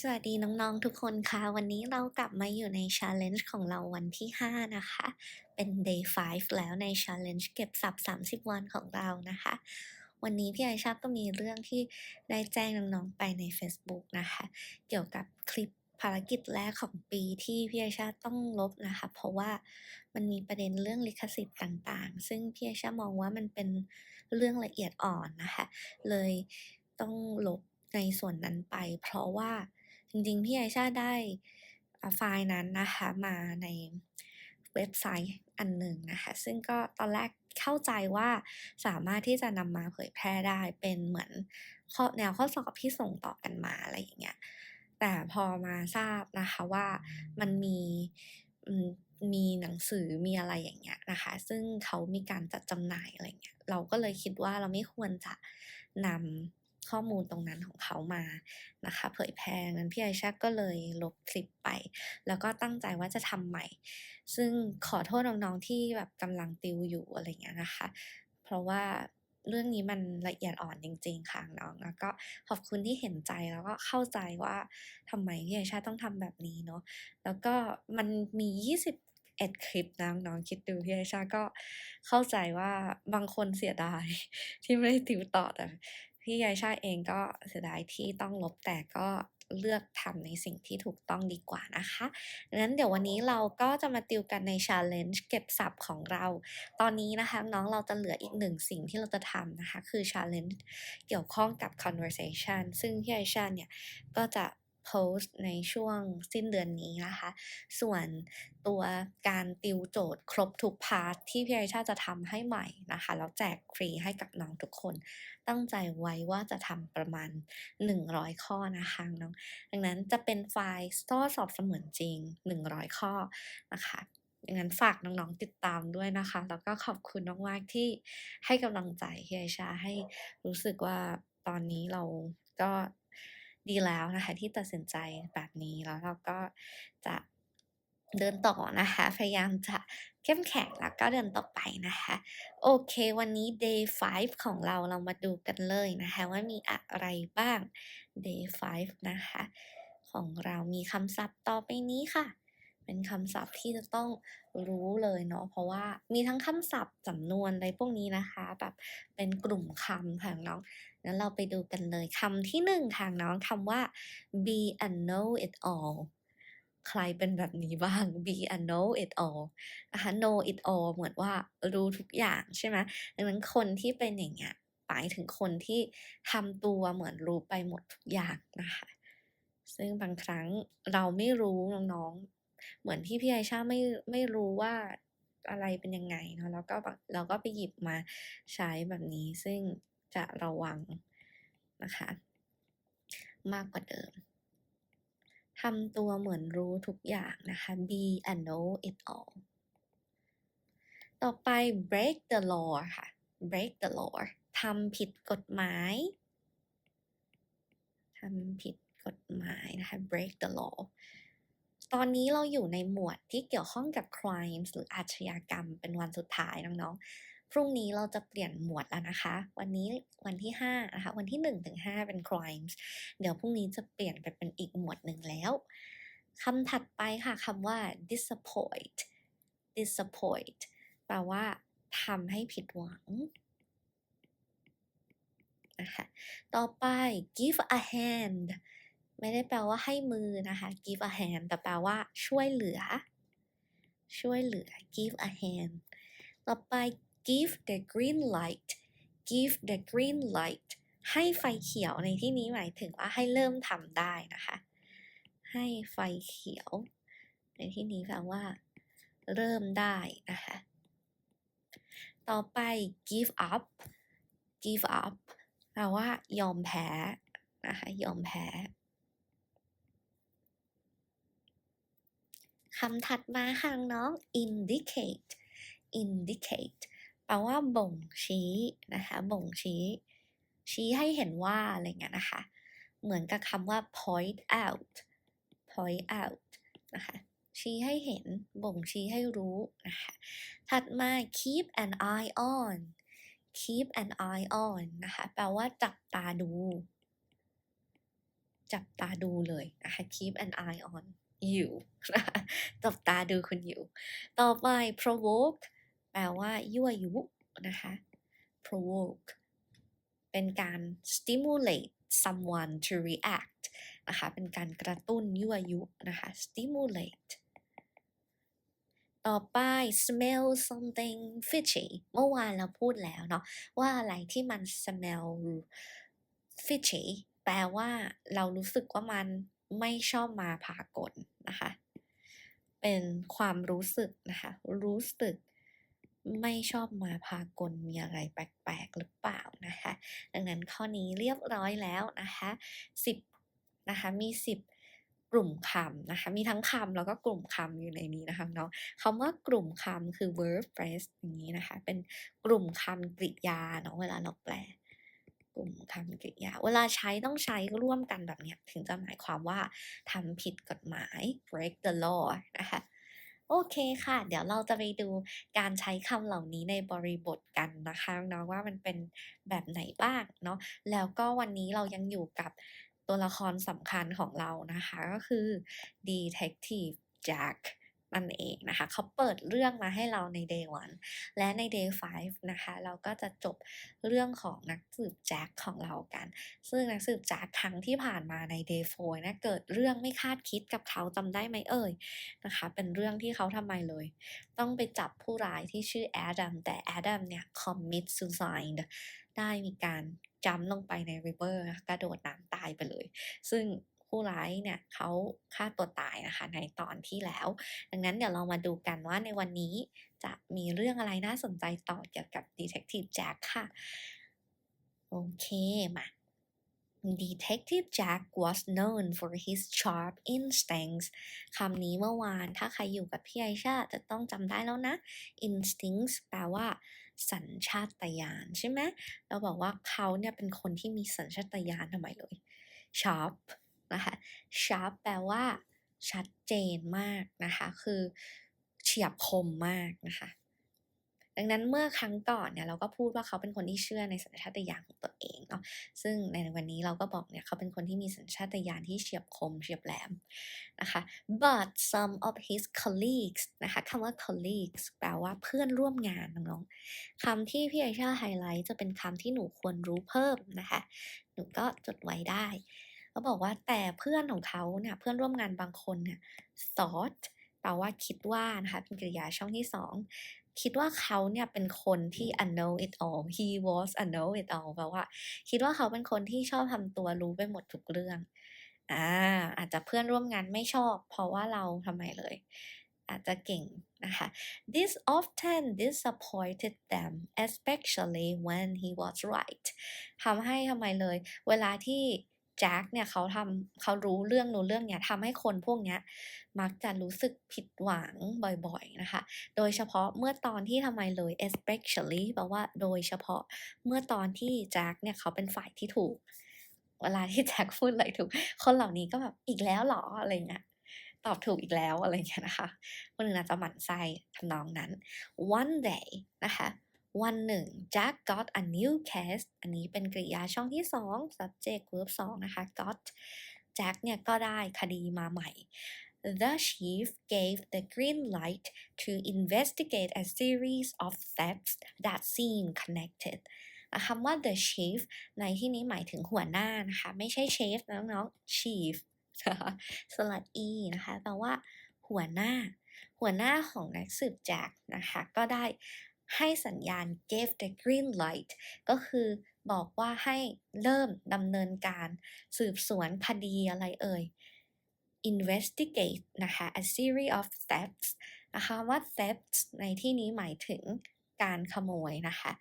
สวัสดีน้องๆทุกคนค่ะ วันนี้เรากลับมาอยู่ใน challenge ของเราวันที่ 5 นะคะ เป็น day 5 แล้วใน challenge เก็บศัพท์30 วันของเรานะคะ วันนี้พี่ไอชาก็มีเรื่องที่ได้แจ้งน้องๆไปใน Facebook นะคะ เกี่ยวกับคลิปภารกิจแรกของปีที่พี่ไอชาต้องลบนะคะ เพราะว่ามันมีประเด็นเรื่องลิขสิทธิ์ต่างๆ ซึ่งพี่ไอชามองว่ามันเป็นเรื่องละเอียดอ่อนนะคะ เลยต้องลบในส่วนนั้นไป เพราะว่า จริงๆ พี่ไอชาได้ไฟล์นั้นนะคะมาในเว็บไซต์อันหนึ่งนะคะ ซึ่งก็ตอนแรกเข้าใจว่าสามารถที่จะนำมาเผยแพร่ได้เป็นเหมือนข้อแนวข้อสอบที่ส่งต่อกันมาอะไรอย่างเงี้ยแต่พอมาทราบนะคะว่ามันมีมมีหนังสือมีอะไรอย่างเงี้ยนะคะ ซึ่งเขามีการจัดจำหน่ายอะไรเงี้ยเราก็เลยคิดว่าเราไม่ควรจะนำ ข้อมูลตรงนั้นของเขามานะคะ เผยแพร่งั้นพี่ไอชาก็เลยลบคลิปไป แล้วก็ตั้งใจว่าจะทำใหม่ ซึ่งขอโทษน้องๆที่แบบกำลังติวอยู่อะไรเงี้ยนะคะ เพราะว่าเรื่องนี้มันละเอียดอ่อนจริงๆค่ะน้องแล้วก็ขอบคุณที่เห็นใจแล้วก็เข้าใจว่าทำไมพี่ไอชาต้องทำแบบนี้เนาะแล้วก็มันมี21คลิปนะน้องคิดดูพี่ไอชาก็เข้าใจว่าบางคนเสียดายที่ไม่ได้ติวต่อแต่ พี่ยายชาเองก็เสียดายที่ต้องลบแต่ก็เลือกทำในสิ่งที่ถูกต้องดีกว่านะคะงั้นเดี๋ยววันนี้เราก็จะมาติวกันใน challenge เก็บศัพท์ของเรา ตอนนี้นะคะน้องเราจะเหลืออีกหนึ่งสิ่งที่เราจะทำนะคะ คือ challenge เกี่ยวข้องกับ conversation ซึ่งพี่ไอชาเนี่ยก็จะ โพสต์ในช่วงสิ้นเดือนนี้นะคะ ส่วนตัวการติวโจทย์ครบทุกพาร์ทที่พี่ไอชาจะทำให้ใหม่นะคะ แล้วแจกฟรีให้กับน้องทุกคน ตั้งใจไว้ว่าจะทำประมาณ 100 ข้อนะคะน้อง ดังนั้นจะเป็นไฟล์ข้อสอบเสมือนจริง 100 ข้อนะคะดังนั้นฝากน้องๆติดตามด้วยนะคะ แล้วก็ขอบคุณมากๆที่ให้กำลังใจพี่ไอชาให้รู้สึกว่าตอนนี้เราก็ ดีแล้วนะคะ ที่ตัดสินใจแบบนี้แล้วเราก็จะเดินต่อนะคะ พยายามจะเข้มแข็งแล้วก็เดินต่อไปนะคะ โอเค วันนี้ day 5 ของเราเรามาดูกันเลยนะคะ ว่ามีอะไรบ้าง day 5 นะคะ ของเรามีคำศัพท์ต่อไปนี้ค่ะ เป็นคำศัพท์ที่จะต้องรู้เลยเนาะเพราะว่ามีทั้งคำศัพท์สำนวนอะไรพวกนี้นะคะแบบเป็นกลุ่มคำค่ะน้องงั้นเราไปดูกันเลยคำที่หนึ่งค่ะน้องคำว่า be a know it all ใครเป็นแบบนี้บ้าง be a know it all นะคะ know it all เหมือนว่ารู้ทุกอย่างใช่ไหมดังนั้นคนที่เป็นอย่างเงี้ยหมายถึงคนที่ทำตัวเหมือนรู้ไปหมดทุกอย่างนะคะ ซึ่งบางครั้งเราไม่รู้น้องๆ เหมือนที่พี่ไอชาไม่ไม่รู้ว่าอะไรเป็นยังไงเนาะแล้วก็แบบเราก็ไปหยิบมาใช้แบบนี้ซึ่งจะระวังนะคะ มากกว่าเดิมทำตัวเหมือนรู้ทุกอย่างนะคะ be and know it all ต่อไป break the law ค่ะ break the law ทำผิดกฎหมายทำผิดกฎหมายนะคะ break the law ตอนนี้เราอยู่ในหมวดที่เกี่ยวข้องกับ crimes หรืออาชญากรรมเป็นวันสุดท้ายน้องๆ พรุ่งนี้เราจะเปลี่ยนหมวดแล้วนะคะ วันนี้วันที่5นะคะ วันที่1ถึง5เป็น crimes เดี๋ยวพรุ่งนี้จะเปลี่ยนไปเป็นอีกหมวดหนึ่งแล้วคำถัดไปค่ะคำว่า disappoint disappoint แปลว่าทำให้ผิดหวังนะคะต่อไป give a hand ไม่ได้แปลว่าให้มือนะคะ give a hand แต่แปลว่าช่วยเหลือ ช่วยเหลือ give a hand ต่อไป give the green light give the green light ให้ไฟเขียวในที่นี้หมายถึงว่าให้เริ่มทำได้นะคะ ให้ไฟเขียว ในที่นี้แปลว่า เริ่มได้นะคะ ต่อไป give up give up แปลว่ายอมแพ้นะคะ ยอมแพ้ คำถัดมาค่ะน้อง indicate indicate แปลว่าบ่งชี้นะคะ บ่งชี้ ชี้ให้เห็นว่าอะไรเงี้ยนะคะ เหมือนกับคำว่า point out point out นะคะ ชี้ให้เห็น บ่งชี้ให้รู้นะคะ ถัดมา keep an eye on keep an eye on นะคะ แปลว่าจับตาดู จับตาดูเลยนะคะ keep an eye on you นะคะจับตาดูคุณอยู่ ต่อไป provoke แปลว่ายั่วยุนะคะ provoke เป็นการ stimulate someone to react นะคะ เป็นการกระตุ้นยั่วยุนะคะ stimulate ต่อไป smell something fishy เมื่อวานเราพูดแล้วเนาะว่าอะไรที่มัน smell fishy แปลว่าเรารู้สึกว่ามัน ไม่ชอบมาพากลนะคะ เป็นความรู้สึกนะคะ รู้สึกไม่ชอบมาพากลมีอะไรแปลกๆหรือเปล่านะคะ ดังนั้นข้อนี้เรียบร้อยแล้วนะคะ10นะคะมี 10 กลุ่มคำนะคะ มีทั้งคำแล้วก็กลุ่มคำอยู่ในนี้นะคะเนาะคำว่ากลุ่มคำคือ verb phrase อย่างนี้นะคะ เป็นกลุ่มคำกริยาเนาะเวลาเราแปล กลุ่มคำกริยา เวลาใช้ต้องใช้ร่วมกันแบบเนี้ยถึงจะหมายความว่าทำผิดกฎหมาย break the law นะคะโอเคค่ะ เดี๋ยวเราจะไปดูการใช้คำเหล่านี้ในบริบทกันนะคะน้องว่ามันเป็นแบบไหนบ้างเนาะแล้วก็วันนี้เรายังอยู่กับตัวละครสำคัญของเรานะคะ ก็คือ Detective Jack นั่นเองนะคะเขาเปิดเรื่องมาให้เราใน day 1 และใน day 5 นะคะ เราก็จะจบเรื่องของนักสืบแจ็คของเรากัน ซึ่งนักสืบแจ็คครั้งที่ผ่านมาใน day 4นะเกิดเรื่องไม่คาดคิดกับเขาจำได้ไหมเอ่ยนะคะ เป็นเรื่องที่เขาทำไมเลย ต้องไปจับผู้ร้ายที่ชื่อแอดัมแต่แอดัมเนี่ย commit suicide ได้มีการจำลงไปใน river กระโดดน้ำตายไปเลย ซึ่ง ผู้ร้ายเนี่ยเขาฆ่าตัวตายนะคะในตอนที่แล้ว ดังนั้นเดี๋ยวเรามาดูกันว่าในวันนี้จะมีเรื่องอะไรน่าสนใจต่อเกี่ยวกับ Detective Jack ค่ะ โอเคมา Detective Jack was known for his sharp instincts คำนี้เมื่อวานถ้าใครอยู่กับพี่ไอชาจะต้องจำได้แล้วนะ instincts แปลว่าสัญชาตญาณใช่ไหม เราบอกว่าเขาเนี่ยเป็นคนที่มีสัญชาตญาณทำไมเลย sharp นะคะ sharp แปลว่า ชัดเจนมากนะคะ คือเฉียบคมมากนะคะ ดังนั้นเมื่อครั้งก่อนเนี่ยเราก็พูดว่าเขาเป็นคนที่เชื่อในสัญชาตญาณของตัวเองเนาะ ซึ่งในวันนี้เราก็บอกเนี่ยเขาเป็นคนที่มีสัญชาตญาณที่เฉียบคมเฉียบแหลมนะคะ but some of his colleagues นะคะคำว่า colleagues แปลว่าเพื่อนร่วมงานน้องๆคำที่พี่ไอชาไฮไลท์จะเป็นคำที่หนูควรรู้เพิ่มนะคะ หนูก็จดไว้ได้ เขาบอกว่าแต่เพื่อนของเขาเนี่ยเพื่อนร่วมงานบางคนเนี่ย thought แปลว่าคิดว่านะคะเป็นกริยาช่องที่สองคิดว่าเขาเนี่ยเป็นคนที่ I know it all he was I know it all แปลว่า คิดว่าเขาเป็นคนที่ชอบทำตัวรู้ไปหมดทุกเรื่องอ่าอาจจะเพื่อนร่วมงานไม่ชอบ เพราะว่าเราทำไมเลย อาจจะเก่งนะคะ This often disappointed them especially when he was right ทำให้ทำไมเลย เวลาที่ แจ็คเนี่ยเขาทำเขารู้เรื่องนู้นเรื่องเนี้ยทำให้คนพวกเนี้ยมักจะรู้สึกผิดหวังบ่อยๆนะคะ โดยเฉพาะเมื่อตอนที่ทำไมเลย especially แปลว่าโดยเฉพาะเมื่อตอนที่แจ็คเนี่ยเขาเป็นฝ่ายที่ถูก เวลาที่แจ็คพูดอะไรถูก คนเหล่านี้ก็แบบอีกแล้วหรออะไรเงี้ยตอบถูกอีกแล้วอะไรเงี้ยนะคะคนอื่นอาจจะหมั่นไส้ทำนองนั้น one day นะคะ วันหนึ่ง Jack got a new case อันนี้เป็นกริยาช่องที่สอง subject verb สองนะคะ got Jack เนี่ยก็ได้คดีมาใหม่ The chief gave the green light to investigate a series of thefts that seemed connected คำว่า the chief ในที่นี้หมายถึงหัวหน้านะคะ ไม่ใช่ chef นะน้องๆ chief สลัด e นะคะแปลว่าหัวหน้า หัวหน้าของนักสืบแจ็คนะคะ ก็ได้ ให้สัญญาณ gave the green light ก็คือบอกว่าให้เริ่มดำเนินการสืบสวนคดีอะไรเอ่ย investigate นะคะ a series of thefts นะคะว่า thefts ในที่นี้หมายถึงการขโมยนะคะ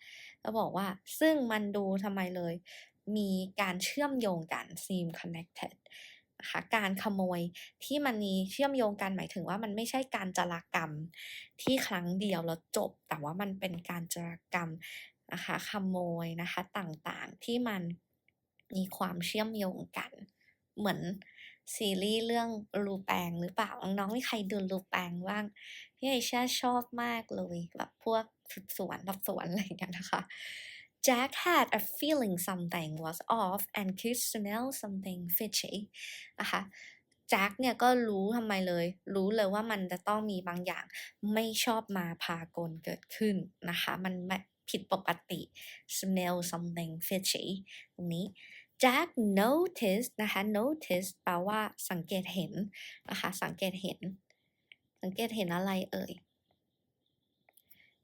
ก็บอกว่าซึ่งมันดูทำไมเลย มีการเชื่อมโยงกัน seem connected นะคะการขโมยที่มันมีเชื่อมโยงกันหมายถึงว่ามันไม่ใช่การจารกรรมที่ครั้งเดียวแล้วจบ แต่ว่ามันเป็นการจารกรรมนะคะขโมยนะคะต่างๆที่มันมีความเชื่อมโยงกัน เหมือนซีรีส์เรื่องรูแปงหรือเปล่า น้องๆมีใครดูรูแปงบ้างพี่ไอชาชอบมากเลยแบบพวกสืบสวนรับสวนอะไรอย่างเงี้ยนะคะ Jack had a feeling something was off and could smell something fishy นะคะแจ็คเนี่ยก็รู้ทำไมเลย รู้เลยว่ามันจะต้องมีบางอย่างไม่ชอบมาพากลเกิดขึ้นนะคะ มันไม่ผิดปกติ smell something fishy ตรงนี้ Jack noticed นะคะ notice แปลว่าสังเกตเห็นนะคะ สังเกตเห็น สังเกตเห็นอะไรเอ่ย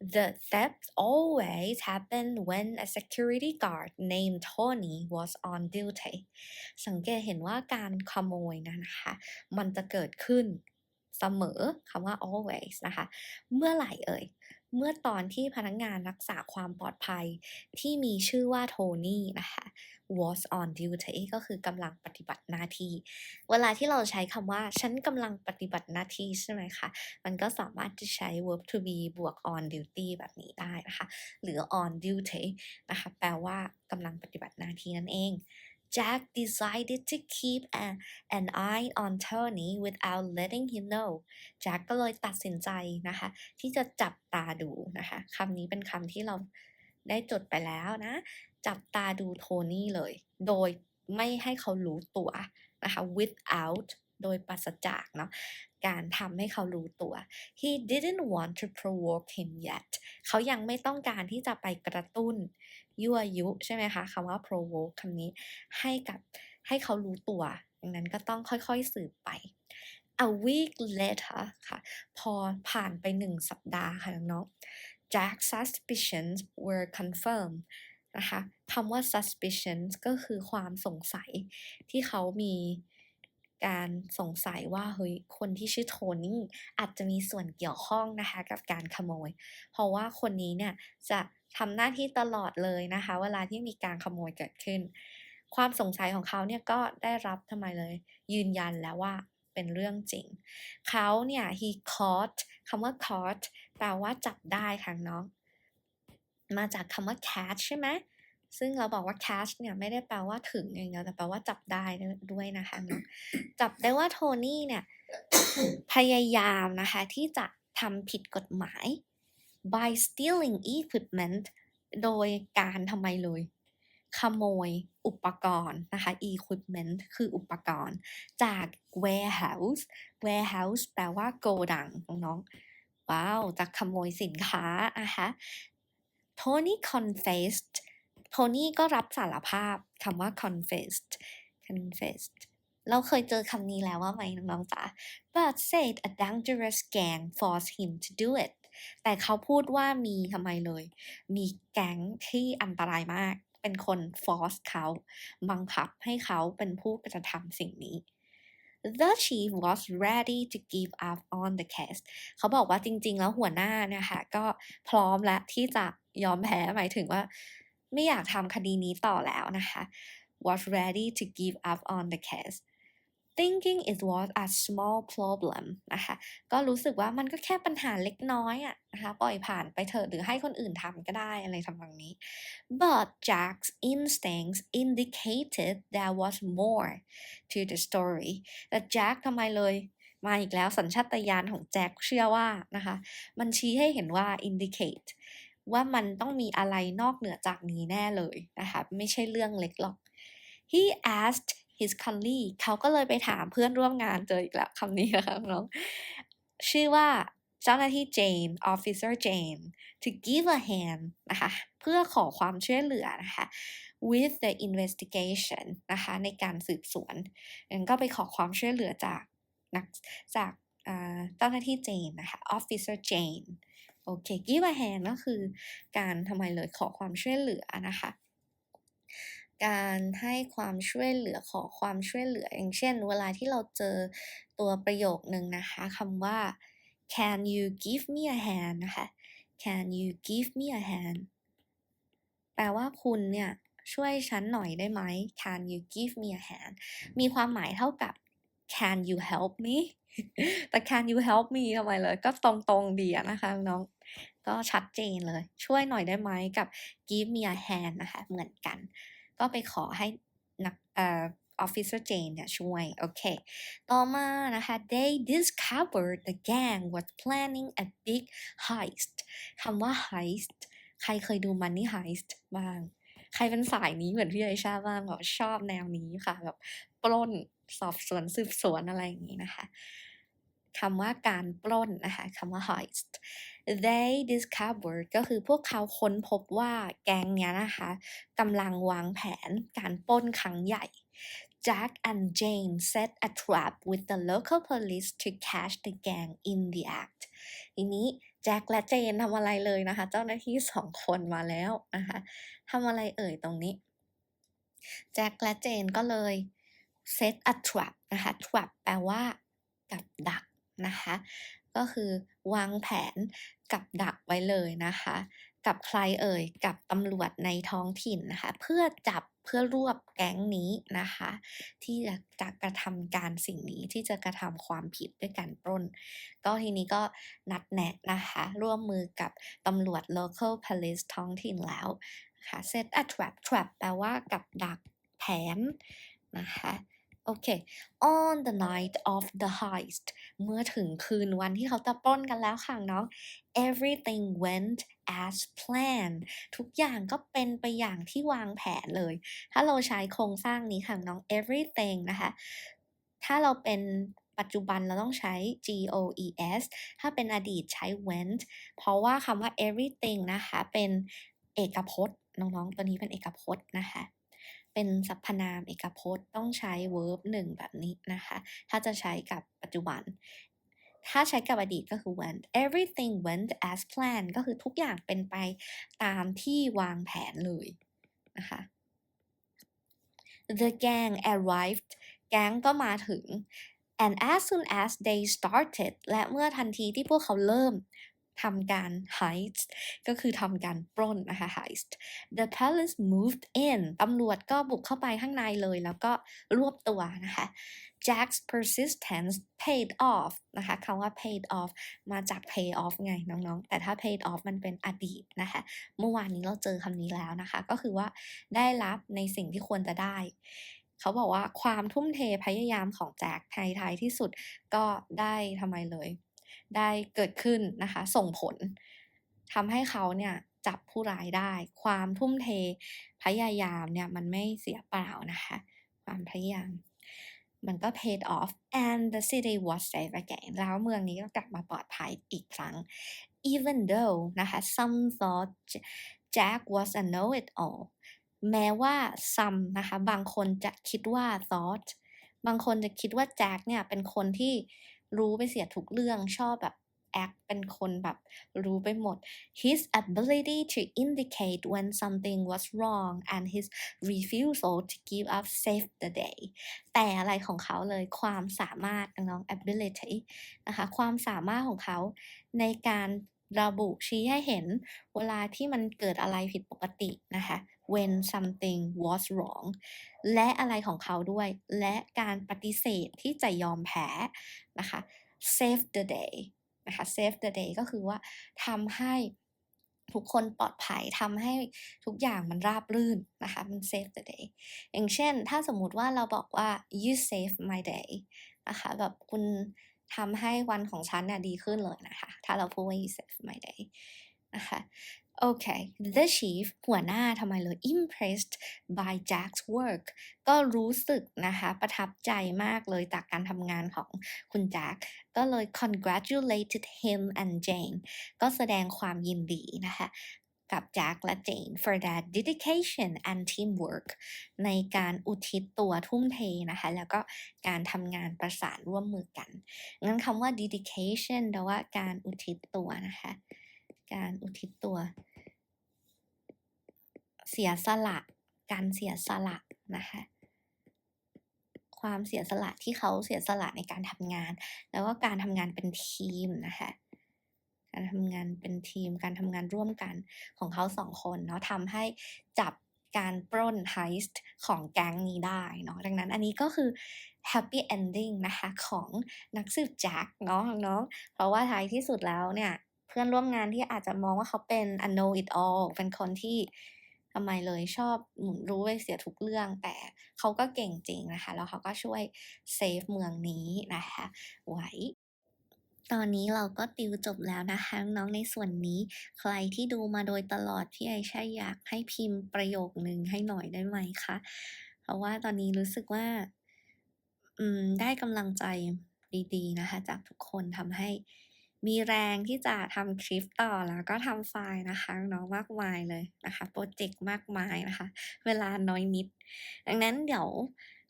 The theft always happened when a security guard named Tony was on duty สังเกตเห็นว่าการขโมยนะนะคะมันจะเกิดขึ้นเสมอคำว่า always นะคะ เมื่อไหร่เอ่ย เมื่อตอนที่พนักงานรักษาความปลอดภัยที่มีชื่อว่าโทนี่นะคะ was on duty ก็คือกำลังปฏิบัติหน้าที่ เวลาที่เราใช้คำว่า ฉันกำลังปฏิบัติหน้าที่ใช่ไหมคะ มันก็สามารถจะใช้ verb to be บวก on duty แบบนี้ได้นะคะ หรือ on duty นะคะ แปลว่ากำลังปฏิบัติหน้าที่นั่นเอง Jack decided to keep an, an eye on Tony without letting him know Jack ก็เลยตัดสินใจนะคะ ที่จะจับตาดูนะคะคำนี้เป็นคำที่เราได้จดไปแล้วนะ จับตาดูโทนี่เลย โดยไม่ให้เขารู้ตัวนะคะ without โดยปราศจากเนาะ การทำให้เขารู้ตัว he didn't want to provoke him yet เขายังไม่ต้องการที่จะไปกระตุ้น ยั่วยุใช่ไหมคะคำว่า provoke คำนี้ให้กับให้เขารู้ตัวดังนั้นก็ต้องค่อยๆสืบไป a week later ค่ะ พอผ่านไปหนึ่งสัปดาห์ค่ะน้อง Jack's suspicions were confirmed นะคะคำว่า suspicions ก็คือความสงสัยที่เขามี การสงสัยว่าเฮ้ยคนที่ชื่อโทนี่อาจจะมีส่วนเกี่ยวข้องนะคะกับการขโมย เพราะว่าคนนี้เนี่ยจะทำหน้าที่ตลอดเลยนะคะ เวลาที่มีการขโมยเกิดขึ้น ความสงสัยของเขาเนี่ยก็ได้รับทำไมเลย ยืนยันแล้วว่าเป็นเรื่องจริง เขาเนี่ย he caught คำว่า caught แปลว่าจับได้ค่ะน้อง มาจากคำว่า catch ใช่ไหม ซึ่งเราบอกว่า catch เนี่ยไม่ได้แปลว่าถึงอย่างเดียวแต่แปลว่าจับได้ด้วยนะคะเนาะจับได้ว่าโทนี่เนี่ยพยายามนะคะที่จะทำผิดกฎหมาย by stealing equipment โดยการทำไมเลย ขโมยอุปกรณ์นะคะ equipment คืออุปกรณ์ จาก warehouse warehouse แปลว่าโกดังน้องว้าวจากขโมยสินค้านะคะ Tony confessed โทนี่ก็รับสารภาพคำว่า confessed confessed เราเคยเจอคำนี้แล้วว่าไหมน้องๆจ๋า but said a dangerous gang forced him to do it แต่เขาพูดว่ามีทำไมเลย มีแก๊งที่อันตรายมาก เป็นคน force เขา บังคับให้เขาเป็นผู้กระทำสิ่งนี้ The chief was ready to give up on the case เขาบอกว่าจริงๆ แล้วหัวหน้านะคะก็พร้อมแล้วที่จะยอมแพ้หมายถึงว่า ไม่อยากทำคดีนี้ต่อแล้วนะคะ was ready to give up on the case thinking it was a small problem นะคะก็รู้สึกว่ามันก็แค่ปัญหาเล็กน้อยอะนะคะปล่อยผ่านไปเถอะหรือให้คนอื่นทำก็ได้อะไรทำนองนี้ but Jack's instincts indicated there was more to the story แต่แจ็คทำไมเลยมาอีกแล้วสัญชาตญาณของแจ็คเชื่อว่านะคะ มันชี้ให้เห็นว่า indicate ว่ามันต้องมีอะไรนอกเหนือจากนี้แน่เลยนะคะไม่ใช่เรื่องเล็กหรอก he asked his colleague เขาก็เลยไปถามเพื่อนร่วมงานเจออีกแล้วคำนี้นะคะน้องชื่อว่าเจ้าหน้าที่ Jane Officer Jane to give a hand นะคะเพื่อขอความช่วยเหลือนะคะ with the investigation นะคะในการสืบสวนงั้นก็ไปขอความช่วยเหลือจากนักจากเจ้าหน้าที่ Jane นะคะ Officer Jane โอเค give a hand ก็คือการทำไมเลยขอความช่วยเหลือนะคะ การให้ความช่วยเหลือขอความช่วยเหลือ อย่างเช่น เวลาที่เราเจอตัวประโยคนึงนะคะคำว่า can you give me a hand นะคะ can you give me a hand แปลว่าคุณเนี่ยช่วยฉันหน่อยได้ไหม can you give me a hand มีความหมายเท่ากับ can you help me แต่ can you help me ทำไมเลยก็ตรงๆดีนะคะน้องก็ชัดเจนเลย ช่วยหน่อยได้ไหมกับ give me a hand นะคะเหมือนกัน ก็ไปขอให้นักเอ่อ Officer Jane เนี่ยช่วย โอเค ต่อมานะคะ they discovered the gang was planning a big heist คำว่า heist ใครเคยดู Money Heist บ้าง ใครเป็นสายนี้เหมือนพี่ไอชาบ้างแบบชอบแนวนี้ค่ะแบบปล้น สอบสวนสืบสวนอะไรอย่างนี้นะคะคำว่าการปล้นนะคะคำว่า heist they discovered ก็คือพวกเขาค้นพบว่าแก๊งเนี้ยนะคะกำลังวางแผนการปล้นครั้งใหญ่ Jack and Jane set a trap with the local police to catch the gang in the act ทีนี้แจ็คและเจนทำอะไรเลยนะคะ เจ้าหน้าที่สองคนมาแล้วนะคะทำอะไรเอ่ยตรงนี้ แจ็คและเจนก็เลย set a trap นะคะ trap แปลว่ากับดักนะคะ ก็คือวางแผนกับดักไว้เลยนะคะ กับใครเอ่ย กับตำรวจในท้องถิ่นนะคะ เพื่อจับเพื่อรวบแก๊งนี้นะคะ ที่จะจะกระทำการสิ่งนี้ที่จะกระทำความผิดด้วยการปล้น ก็ทีนี้ก็นัดแนะนะคะ ร่วมมือกับตำรวจ local police ท้องถิ่นแล้วค่ะ set a trap trap แปลว่ากับดักแผนนะคะ โอเค on the night of the heist เมื่อถึงคืนวันที่เขาจะปล้นกันแล้วค่ะน้อง everything went as planned ทุกอย่างก็เป็นไปอย่างที่วางแผนเลย ถ้าเราใช้โครงสร้างนี้ค่ะน้อง everything นะคะ ถ้าเราเป็นปัจจุบันเราต้องใช้ G O E S ถ้าเป็นอดีตใช้ went เพราะว่าคำว่า everything นะคะ เป็นเอกพจน์ น้องๆ ตัวนี้เป็นเอกพจน์นะคะ เป็นสรรพนามเอกพจน์ต้องใช้ verb หนึ่งแบบนี้นะคะ ถ้าจะใช้กับปัจจุบัน ถ้าใช้กับอดีตก็คือ went everything went as planned ก็คือทุกอย่างเป็นไปตามที่วางแผนเลยนะคะ the gang arrived แก๊งก็มาถึง and as soon as they started และเมื่อทันทีที่พวกเขาเริ่ม ทำการ heist ก็คือทำการปล้นนะคะ heist the police moved in ตำรวจก็บุกเข้าไปข้างในเลยแล้วก็รวบตัวนะคะ Jack's persistence paid off นะคะคำว่า paid off มาจาก pay off ไงน้องๆ แต่ถ้า paid off มันเป็นอดีตนะคะ เมื่อวานนี้เราเจอคำนี้แล้วนะคะ ก็คือว่าได้รับในสิ่งที่ควรจะได้ เขาบอกว่าความทุ่มเทพยายามของแจ็คไทยทายที่สุดก็ได้ทำไมเลย ได้เกิดขึ้นนะคะ ส่งผลทำให้เขาเนี่ยจับผู้ร้ายได้ ความทุ่มเทพยายามเนี่ยมันไม่เสียเปล่านะคะ ความพยายามมันก็ paid off and the city was safe again แล้วเมืองนี้ก็กลับมาปลอดภัยอีกครั้ง even though นะคะ some thought Jack was a know-it-all แม้ว่า some นะคะ บางคนจะคิดว่า thought บางคนจะคิดว่าแจ็คเนี่ยเป็นคนที่ รู้ไปเสียทุกเรื่องชอบแบบ act เป็นคนแบบรู้ไปหมด his ability to indicate when something was wrong and his refusal to give up saved the day แต่อะไรของเขาเลยความสามารถน้อง ability นะคะความสามารถของเขาในการ ระบุชี้ให้เห็นเวลาที่มันเกิดอะไรผิดปกตินะคะ when something was wrong และอะไรของเขาด้วย และการปฏิเสธที่จะยอมแพ้นะคะ save the day นะคะ save the day ก็คือว่าทำให้ทุกคนปลอดภัยทำให้ทุกอย่างมันราบรื่นนะคะมัน save the day อย่างเช่น ถ้าสมมุติว่าเราบอกว่า you save my day นะคะแบบคุณ ทำให้วันของฉันเนี่ยดีขึ้นเลยนะคะ ถ้าเราพูดว่า you save my day นะคะโอเค the chief หัวหน้าทำไมเลย impressed by Jack's work ก็รู้สึกนะคะ ประทับใจมากเลยจากการทำงานของคุณแจ็คก็เลย congratulated him and Jane ก็แสดงความยินดีนะคะ กับแจ็คและเจน for their dedication and teamwork ในการอุทิศตัวทุ่มเทนะคะ แล้วก็การทำงานประสานร่วมมือกัน งั้นคำว่า dedication แปลว่าการอุทิศตัวนะคะ การอุทิศตัว เสียสละ การเสียสละนะคะความเสียสละที่เขาเสียสละในการทำงาน แล้วก็การทำงานเป็นทีมนะคะ การทำงานเป็นทีม การทำงานร่วมกันของเขาสองคนเนาะทำให้จับการปล้น heist ของแก๊งนี้ได้เนาะดังนั้นอันนี้ก็คือ happy ending นะคะของนักสืบแจ็คเนาะน้องเพราะว่าท้ายที่สุดแล้วเนี่ยเพื่อนร่วมงานที่อาจจะมองว่าเขาเป็น a know it all เป็นคนที่ทำไมเลยชอบรู้ไปเสียทุกเรื่อง แต่เขาก็เก่งจริงนะคะ แล้วเขาก็ช่วยเซฟเมืองนี้นะคะไว้ ตอนนี้เราก็ติวจบแล้วนะคะน้องในส่วนนี้ ใครที่ดูมาโดยตลอดพี่ไอชาอยากให้พิมพ์ประโยคหนึ่งให้หน่อยได้ไหมคะเพราะว่าตอนนี้รู้สึกว่า อืม ได้กำลังใจดีๆนะคะ จากทุกคนทำให้มีแรงที่จะทำคลิปต่อแล้วก็ทำไฟล์นะคะเนาะมากมายเลยนะคะโปรเจกต์มากมายนะคะ เวลาน้อยนิด ดังนั้นเดี๋ยว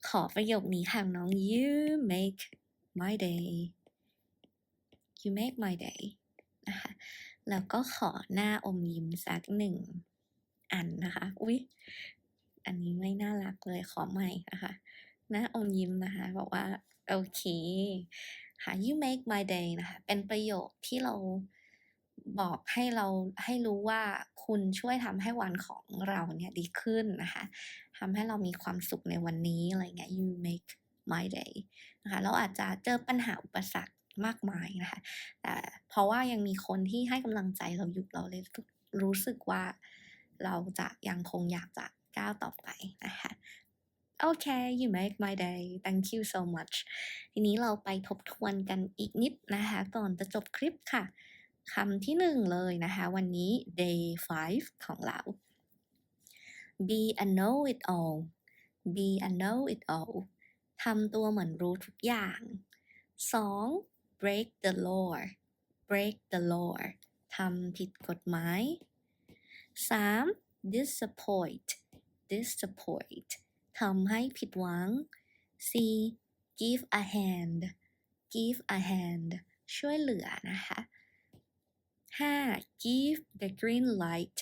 ขอประโยคนี้ค่ะน้อง you make my day you make my day นะคะแล้วก็ขอหน้าอมยิ้มสักหนึ่งอันนะคะ อุ๊ย อันนี้ไม่น่ารักเลยขอใหม่นะคะหน้าอมยิ้มนะคะบอกว่า โอเคค่ะ you make my day นะคะ เป็นประโยคที่เราบอกให้เราให้รู้ว่าคุณช่วยทำให้วันของเราเนี่ยดีขึ้นนะคะทำให้เรามีความสุขในวันนี้อะไรเงี้ย you make my day นะคะเราอาจจะเจอปัญหาอุปสรรค มากมายนะคะแต่เพราะว่ายังมีคนที่ให้กำลังใจเราอยู่เราเลยรู้สึกว่าเราจะยังคงอยากจะก้าวต่อไปนะคะโอเค you make my day thank you so much ทีนี้เราไปทบทวนกันอีกนิดนะคะ ก่อนจะจบคลิปค่ะคำที่หนึ่งเลยนะคะ วันนี้ day 5 ของเรา be a know it all be a know it all ทำตัวเหมือนรู้ทุกอย่าง 2. Break the law break the law ทำผิดกฎหมาย 3. disappoint disappoint ทำให้ผิดหวัง 4. give a hand give a hand ช่วยเหลือนะคะ 5. give the green light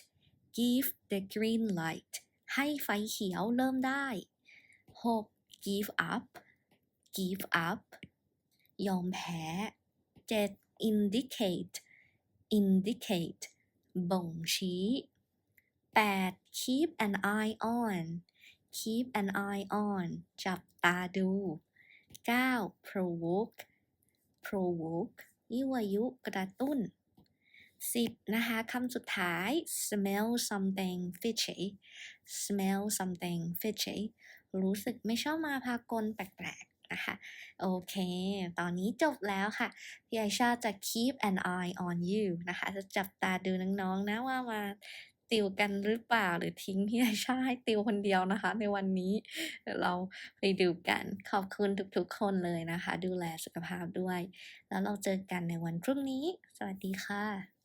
give the green light ให้ไฟเขียวเริ่มได้ 6. give up give up ยอมแพ้ 7. indicate indicate บ่งชี้ 8. keep an eye on keep an eye on จับตาดู 9. provoke provoke ยั่วยุกระตุ้น 10. นะคะคำสุดท้าย smell something fishy smell something fishy รู้สึกไม่ชอบมาพากลแปลก นะคะโอเค ตอนนี้จบแล้วค่ะ พี่ไอชาจะ keep an eye on you นะคะ จะจับตาดูน้องๆนะว่ามาติวกันหรือเปล่าหรือทิ้งพี่ไอชาให้ติวคนเดียวนะคะ ในวันนี้เดี๋ยวเราไปดูกันขอบคุณทุกๆคนเลยนะคะ ดูแลสุขภาพด้วย แล้วเราเจอกันในวันพรุ่งนี้ สวัสดีค่ะ